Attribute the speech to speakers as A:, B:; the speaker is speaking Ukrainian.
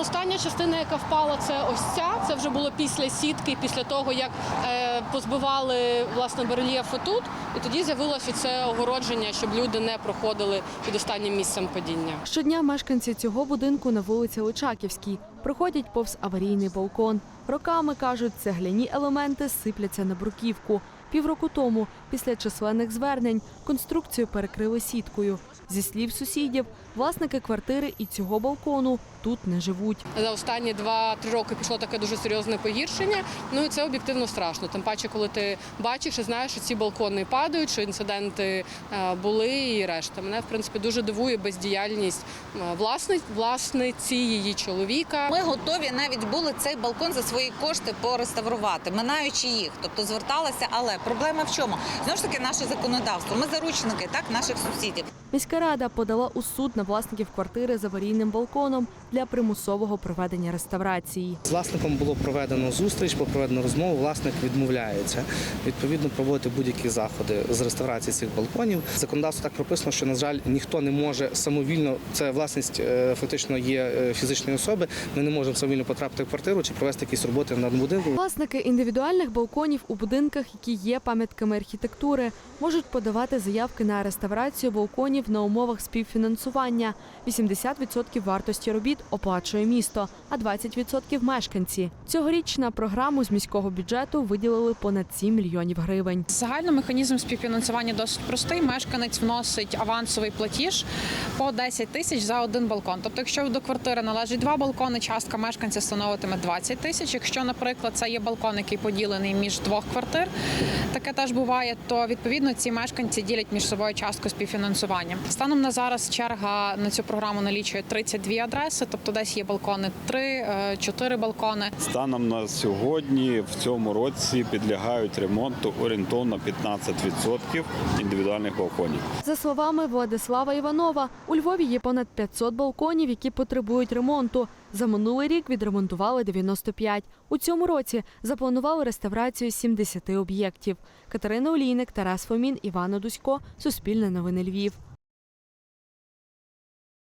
A: остання частина, яка впала, це ось ця. Це вже було після сітки, після того як е, позбивали власне барельєфи тут. І тоді з'явилося це огородження, щоб люди не проходили під останнім місцем падіння.
B: Щодня мешканці цього будинку на вулиці Личаківській проходять повз аварійний балкон. Роками кажуть, цегляні елементи сипляться на бруківку. Півроку тому, після численних звернень, конструкцію перекрили сіткою. Зі слів сусідів, власники квартири і цього балкону тут не живуть.
A: За останні 2-3 роки пішло таке дуже серйозне погіршення. Ну і це об'єктивно страшно. Тим паче, коли ти бачиш і знаєш, що ці балкони падають, що інциденти е, були і решта. Мене в принципі дуже дивує бездіяльність е, власниць, власниці її чоловіка.
C: Ми готові навіть були цей балкон за свої кошти пореставрувати, минаючи їх. Тобто зверталася, але проблема в чому? Знову ж таки, наше законодавство. Ми заручники так наших сусідів.
B: Міська рада подала у суд на власників квартири з аварійним балконом для примусового проведення реставрації.
D: З власником було проведено зустріч, було проведено розмову. Власник відмовляється відповідно проводити будь-які заходи з реставрації цих балконів. Законодавство так прописано, що на жаль ніхто не може самовільно. Це власність е, фактично є е, фізичної особи. Ми не можемо самовільно потрапити в квартиру чи провести якісь роботи на будинку.
B: Власники індивідуальних балконів у будинках, які є пам'ятками архітектури, можуть подавати заявки на реставрацію балконів на умовах співфінансування. 80% вартості робіт оплачує місто, а 20% – мешканці. Цьогоріч на програму з міського бюджету виділили понад 7 мільйонів гривень.
E: Загально механізм співфінансування досить простий. Мешканець вносить авансовий платіж по 10 тисяч за один балкон. Тобто, якщо до квартири належить два балкони, частка мешканця становитиме 20 тисяч. Якщо, наприклад, це є балкон, який поділений між двох квартир, таке теж буває, то відповідно ці мешканці ділять між собою частку співфінансування. Станом на зараз черга на цю програму налічує 32 адреси, тобто десь є балкони 3, 4 балкони.
F: Станом на сьогодні в цьому році підлягають ремонту орієнтовно 15% індивідуальних балконів.
B: За словами Владислава Іванова, у Львові є понад 500 балконів, які потребують ремонту. За минулий рік відремонтували 95. У цьому році запланували реставрацію 70 об'єктів. Катерина Олійник, Тарас Фомін, Іван Одусько. Суспільне новини Львів.